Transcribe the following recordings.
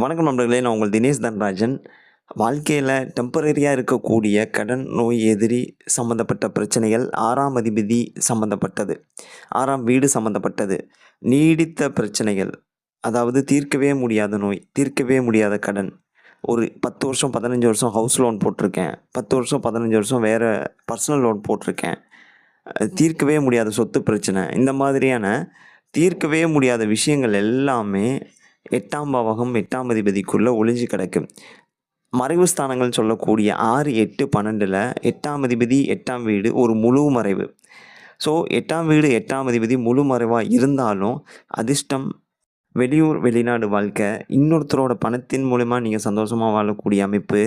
வணக்கம் நண்பர்களே நான் உங்கள் தினேஷ் தன்ராஜன். வாழ்க்கையில் டெம்பரரியாக இருக்கக்கூடிய கடன் நோய் எதிரி சம்மந்தப்பட்ட பிரச்சனைகள் ஆறாம் அதிபதி சம்மந்தப்பட்டது ஆறாம் வீடு சம்மந்தப்பட்டது நீடித்த பிரச்சனைகள் அதாவது தீர்க்கவே முடியாத நோய் தீர்க்கவே முடியாத கடன். ஒரு பத்து வருஷம் பதினஞ்சு வருஷம் ஹவுஸ் லோன் போட்டிருக்கேன். பத்து வருஷம் பதினஞ்சு வருஷம் வேறு பர்சனல் லோன் போட்டிருக்கேன். தீர்க்கவே முடியாத சொத்து பிரச்சனை. இந்த மாதிரியான தீர்க்கவே முடியாத விஷயங்கள் எல்லாமே எட்டாம் பாவகம் எட்டாம் அதிபதிக்குள்ளே ஒளிஞ்சு கிடக்கு மறைவு ஸ்தானங்கள் சொல்லக்கூடிய ஆறு எட்டு பன்னெண்டில் எட்டாம் அதிபதி எட்டாம் வீடு ஒரு முழு மறைவு. ஸோ எட்டாம் வீடு எட்டாம் அதிபதி முழு மறைவாக இருந்தாலும் அதிர்ஷ்டம் வெளியூர் வெளிநாடு வாழ்க்கை. இன்னொருத்தரோட பணத்தின் மூலிமா நீங்கள் சந்தோஷமாக வாழக்கூடிய அமைப்பு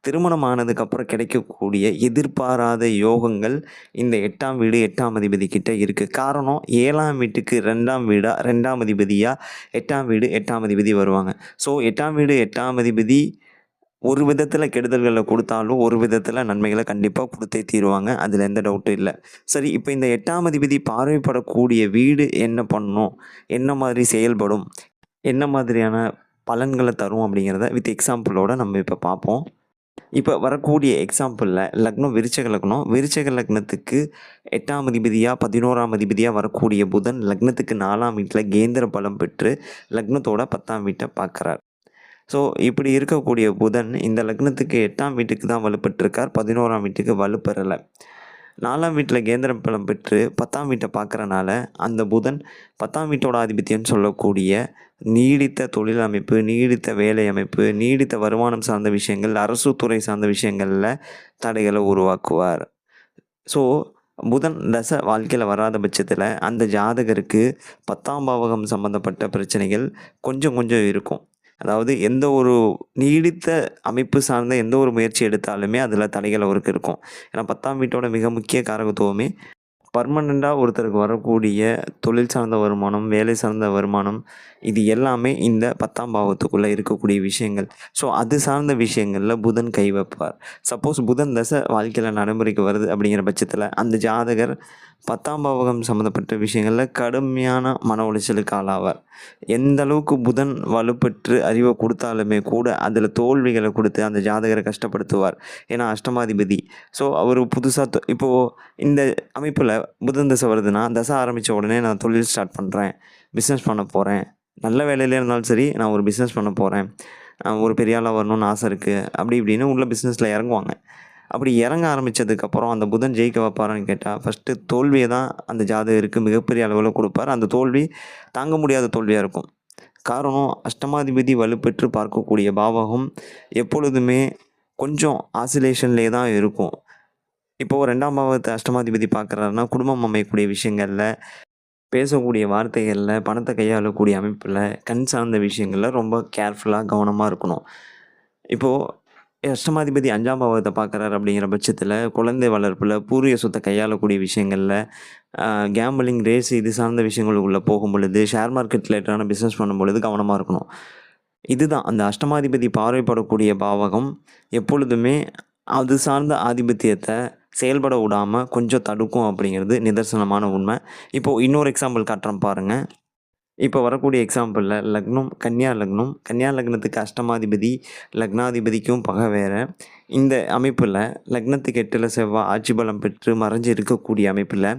திருமணம் ஆனதுக்கப்புறம் கிடைக்கக்கூடிய எதிர்பாராத யோகங்கள் இந்த எட்டாம் வீடு எட்டாம் அதிபதி கிட்ட இருக்குது காரணம் ஏழாம் வீட்டுக்கு ரெண்டாம் வீடாக ரெண்டாம் அதிபதியாக எட்டாம் வீடு எட்டாம் அதிபதி வருவாங்க. ஸோ எட்டாம் வீடு எட்டாம் அதிபதி ஒரு விதத்தில் கெடுதல்களை கொடுத்தாலும் ஒரு விதத்தில் நன்மைகளை கண்டிப்பாக கொடுத்தே தீருவாங்க. அதில் எந்த டவுட்டும் இல்லை. சரி இப்போ இந்த எட்டாம் அதிபதி பார்வைப்படக்கூடிய வீடு என்ன பண்ணும்? என்ன மாதிரி செயல்படும்? என்ன மாதிரியான பலன்களை தரும் அப்படிங்கிறத வித் எக்ஸாம்பிளோடு நம்ம இப்போ பார்ப்போம். இப்போ வரக்கூடிய எக்ஸாம்பிளில் லக்னம் விருச்சக லக்னம். விருச்சக லக்னத்துக்கு எட்டாம் அதிபதியாக பதினோராம் அதிபதியாக வரக்கூடிய புதன் லக்னத்துக்கு நாலாம் வீட்டில் கேந்திர பலம் பெற்று லக்னத்தோட பத்தாம் வீட்டை பார்க்குறார். ஸோ இப்படி இருக்கக்கூடிய புதன் இந்த லக்னத்துக்கு எட்டாம் வீட்டுக்கு தான் வலுப்பட்டிருக்கார். பதினோராம் வீட்டுக்கு வலுப்பெறலை. நாலாம் வீட்டில் கேந்திரம் பலம் பெற்று பத்தாம் வீட்டை பார்க்குறனால அந்த புதன் பத்தாம் வீட்டோட ஆதிபத்தியம்னு சொல்லக்கூடிய நீடித்த தொழில் அமைப்பு நீடித்த வேலை அமைப்பு நீடித்த வருமானம் சார்ந்த விஷயங்கள் அரசு துறை சார்ந்த விஷயங்களில் தடைகளை உருவாக்குவார். ஸோ புதன் தச வாழ்க்கையில் வராத பட்சத்தில் அந்த ஜாதகருக்கு பத்தாம் பாவகம் சம்மந்தப்பட்ட பிரச்சனைகள் கொஞ்சம் கொஞ்சம் இருக்கும். அதாவது எந்த ஒரு நீடித்த அமைப்பு சார்ந்த எந்த ஒரு முயற்சி எடுத்தாலுமே அதில் தடைகள் அவருக்கு இருக்கும். ஏன்னா பத்தாம் வீட்டோட மிக முக்கிய காரகத்துவமே பர்மனெண்ட்டாக ஒருத்தருக்கு வரக்கூடிய தொழில் சார்ந்த வருமானம் வேலை சார்ந்த வருமானம் இது எல்லாமே இந்த பத்தாம் பாவத்துக்குள்ளே இருக்கக்கூடிய விஷயங்கள். ஸோ அது சார்ந்த விஷயங்களில் புதன் கை வைப்பார். சப்போஸ் புதன் தசை வாழ்க்கையில் நடைமுறைக்கு வருது அப்படிங்கிற பட்சத்தில் அந்த ஜாதகர் பத்தாம் பாவகம் சம்மந்தப்பட்ட விஷயங்களில் கடுமையான மன உளைச்சலுக்கு ஆளாவார். எந்த அளவுக்கு புதன் வலுப்பெற்று அறிவை கொடுத்தாலுமே கூட அதில் தோல்விகளை கொடுத்து அந்த ஜாதகரை கஷ்டப்படுத்துவார். ஏன்னா அஷ்டமாதிபதி. ஸோ அவர் புதுசாக இப்போது இந்த அமைப்பில் புதன் தசை வருதுன்னா தசை ஆரம்பித்த உடனே நான் தொழில் ஸ்டார்ட் பண்ணுறேன் பிஸ்னஸ் பண்ண போகிறேன் நல்ல வேலையிலே இருந்தாலும் சரி நான் ஒரு பிஸ்னஸ் பண்ண போகிறேன் ஒரு பெரிய ஆளாக வரணும்னு ஆசை இருக்குது அப்படி இப்படின்னு உள்ள பிஸ்னஸில் இறங்குவாங்க. அப்படி இறங்க ஆரம்பித்ததுக்கப்புறம் அந்த புதன் ஜெயிக்க வைப்பாரான்னு கேட்டால் ஃபஸ்ட்டு தோல்வியை தான் அந்த ஜாதகருக்கு மிகப்பெரிய அளவில் கொடுப்பார். அந்த தோல்வி தாங்க முடியாத தோல்வியாக இருக்கும். காரணம் அஷ்டமாதிபதி வலுப்பெற்று பார்க்கக்கூடிய பாவகம் எப்பொழுதுமே கொஞ்சம் ஆசிலேஷன்லேயே தான் இருக்கும். இப்போது ரெண்டாம் பாவத்தை அஷ்டமாதிபதி பார்க்குறாருன்னா குடும்பம் அமையக்கூடிய விஷயங்களில் பேசக்கூடிய வார்த்தைகளில் பணத்தை கையாளக்கூடிய அமைப்பில் கண் சார்ந்த விஷயங்களில் ரொம்ப கேர்ஃபுல்லாக கவனமாக இருக்கணும். இப்போது அஷ்டமாதிபதி அஞ்சாம் பாவத்தை பார்க்குறாரு அப்படிங்கிற பட்சத்தில் குழந்தை வளர்ப்பில் பூர்வீக சொத்தை கையாளக்கூடிய விஷயங்களில் கேம்பிளிங் ரேஸ் இது சார்ந்த விஷயங்களுக்குள்ளே போகும் பொழுது ஷேர் மார்க்கெட் ரிலேட்டடான பிஸ்னஸ் பண்ணும் பொழுது கவனமாக இருக்கணும். இதுதான். அந்த அஷ்டமாதிபதி பார்வைப்படக்கூடிய பாவகம் எப்பொழுதுமே அது சார்ந்த ஆதிபத்தியத்தை செயல்பட விடாமல் கொஞ்சம் தடுக்கும் அப்படிங்கிறது நிதர்சனமான உண்மை. இப்போது இன்னொரு எக்ஸாம்பிள் காட்டுறேன் பாருங்கள் இப்போ வரக்கூடிய எக்ஸாம்பிளில் லக்னம் கன்னியா லக்னம். கன்னியா லக்னத்துக்கு அஷ்டமாதிபதி லக்னாதிபதிக்கும் பகை வேறு. இந்த அமைப்பில் லக்னத்துக்கு எட்டில் செவ்வாய் ஆட்சி பலம் பெற்று மறைஞ்சு இருக்கக்கூடிய அமைப்பில்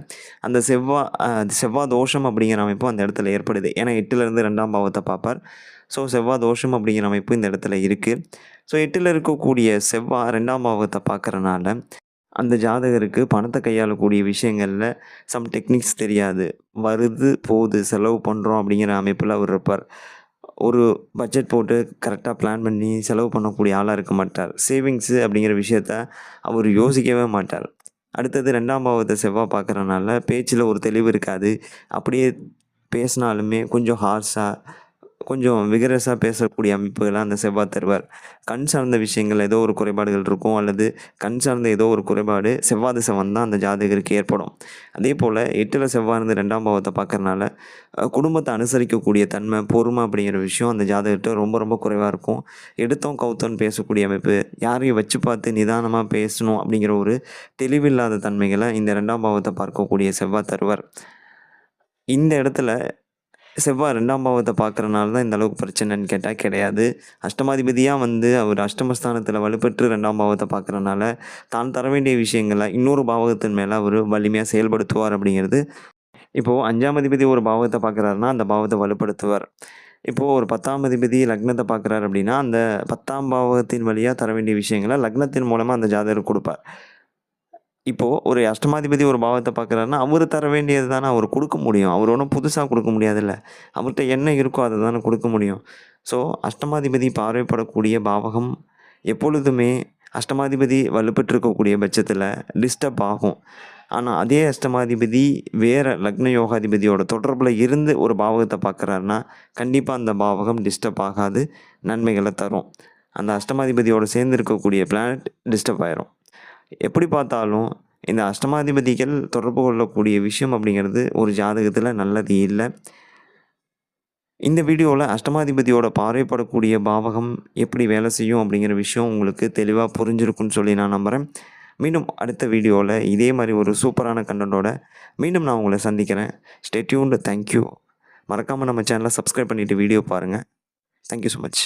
அந்த செவ்வாய் செவ்வாய் தோஷம் அப்படிங்கிற அமைப்பு அந்த இடத்துல ஏற்படுது. ஏன்னா எட்டுலேருந்து ரெண்டாம் பாவத்தை பார்ப்பார். ஸோ செவ்வாய் தோஷம் அப்படிங்கிற அமைப்பு இந்த இடத்துல இருக்குது ஸோ எட்டில் இருக்கக்கூடிய செவ்வாய் ரெண்டாம் பாவத்தை பார்க்குறனால அந்த ஜாதகருக்கு பணத்தை கையாளக்கூடிய விஷயங்களில் சம் டெக்னிக்ஸ் தெரியாது. வருது போகுது செலவு பண்ணுறோம் அப்படிங்கிற அமைப்பில் அவர் இருப்பார். ஒரு பட்ஜெட் போட்டு கரெக்டாக பிளான் பண்ணி செலவு பண்ணக்கூடிய ஆளாக இருக்க மாட்டார். சேவிங்ஸு அப்படிங்கிற விஷயத்த அவர் யோசிக்கவே மாட்டார். அடுத்தது ரெண்டாம் பாவத்தை செவ்வாய் பார்க்குறனால பேச்சில் ஒரு தெளிவு இருக்காது. அப்படியே பேசினாலுமே கொஞ்சம் ஹார்ஷாக கொஞ்சம் விகரஸாக பேசக்கூடிய அமைப்புகளை அந்த செவ்வாய் தருவார். கண் சார்ந்த விஷயங்கள் ஏதோ ஒரு குறைபாடுகள் இருக்கும் அல்லது கண் சார்ந்த ஏதோ ஒரு குறைபாடு செவ்வாய் திசை வந்தால் அந்த ஜாதகருக்கு ஏற்படும். அதே போல் எட்டில் செவ்வாய் இருந்து ரெண்டாம் பாவத்தை பார்க்கறனால குடும்பத்தை அனுசரிக்கக்கூடிய தன்மை பொறுமை அப்படிங்கிற விஷயம் அந்த ஜாதகர்கிட்ட ரொம்ப ரொம்ப குறைவாக இருக்கும். எடுத்தோம் கவுத்தோன்னு பேசக்கூடிய அமைப்பு யாரையும் வச்சு பார்த்து நிதானமாக பேசணும் அப்படிங்கிற ஒரு தெளிவில்லாத தன்மைகளை இந்த ரெண்டாம் பாவத்தை பார்க்கக்கூடிய செவ்வாய் தருவார். இந்த இடத்துல செவ்வாய் ரெண்டாம் பாவத்தை பார்க்குறனால தான் இந்த அளவுக்கு பிரச்சனைன்னு கேட்டால் கிடையாது. அஷ்டமாதிபதியாக வந்து அவர் அஷ்டமஸ்தானத்தில் வலுப்பெற்று ரெண்டாம் பாவத்தை பார்க்குறனால தான் தர வேண்டிய விஷயங்களை இன்னொரு பாவகத்தின் மேலே அவர் வலிமையாக செயல்படுத்துவார் அப்படிங்கிறது. இப்போது அஞ்சாம் அதிபதி ஒரு பாவத்தை பார்க்குறாருன்னா அந்த பாவத்தை வலுப்படுத்துவார். இப்போது ஒரு பத்தாம் அதிபதி லக்னத்தை பார்க்குறாரு அப்படின்னா அந்த பத்தாம் பாவகத்தின் வழியாக தர வேண்டிய விஷயங்களை லக்னத்தின் மூலமாக அந்த ஜாதகர் கொடுப்பார். இப்போது ஒரு அஷ்டமாதிபதி ஒரு பாவத்தை பார்க்குறாருன்னா அவர் தர வேண்டியது தானே அவர் கொடுக்க முடியும். அவர் ஒன்றும் புதுசாக கொடுக்க முடியாதுல்ல. அவர்கிட்ட என்ன இருக்கோ அதை தானே கொடுக்க முடியும். ஸோ அஷ்டமாதிபதி பார்வைப்படக்கூடிய பாவகம் எப்பொழுதுமே அஷ்டமாதிபதி வலுப்பெற்றிருக்கக்கூடிய பட்சத்தில் டிஸ்டர்ப் ஆகும். ஆனால் அதே அஷ்டமாதிபதி வேறு லக்ன யோகாதிபதியோட தொடர்பில் இருந்து ஒரு பாவகத்தை பார்க்குறாருன்னா கண்டிப்பாக அந்த பாவகம் டிஸ்டர்ப் ஆகாது நன்மைகளை தரும். அந்த அஷ்டமாதிபதியோடு சேர்ந்து இருக்கக்கூடிய பிளானட் டிஸ்டர்ப் ஆயிரும். எப்படி பார்த்தாலும் இந்த அஷ்டமாதிபதிகள் தொடர்பு கொள்ளக்கூடிய விஷயம் அப்படிங்கிறது ஒரு ஜாதகத்தில் நல்லது இல்லை. இந்த வீடியோவில் அஷ்டமாதிபதியோட பார்வைப்படக்கூடிய பாவகம் எப்படி வேலை செய்யும் அப்படிங்கிற விஷயம் உங்களுக்கு தெளிவாக புரிஞ்சிருக்குன்னு சொல்லி நான் நம்புகிறேன் மீண்டும் அடுத்த வீடியோவில் இதே மாதிரி ஒரு சூப்பரான கண்டனோட மீண்டும் நான் உங்களை சந்திக்கிறேன். ஸ்டேட்யூண்டு தேங்க்யூ மறக்காமல் நம்ம சேனலை சப்ஸ்கிரைப் பண்ணிவிட்டு வீடியோ பாருங்கள் தேங்க்யூ ஸோ மச்